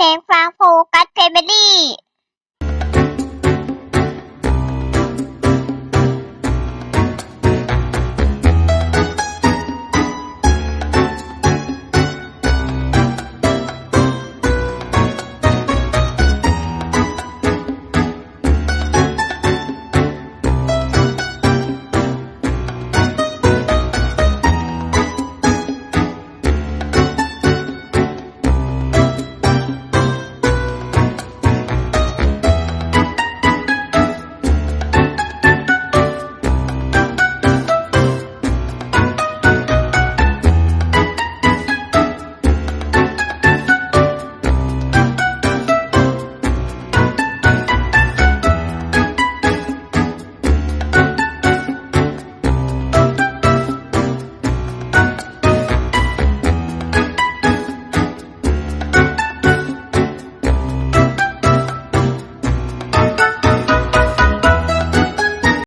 เพลงฟังโฟกัสเฟมิลี่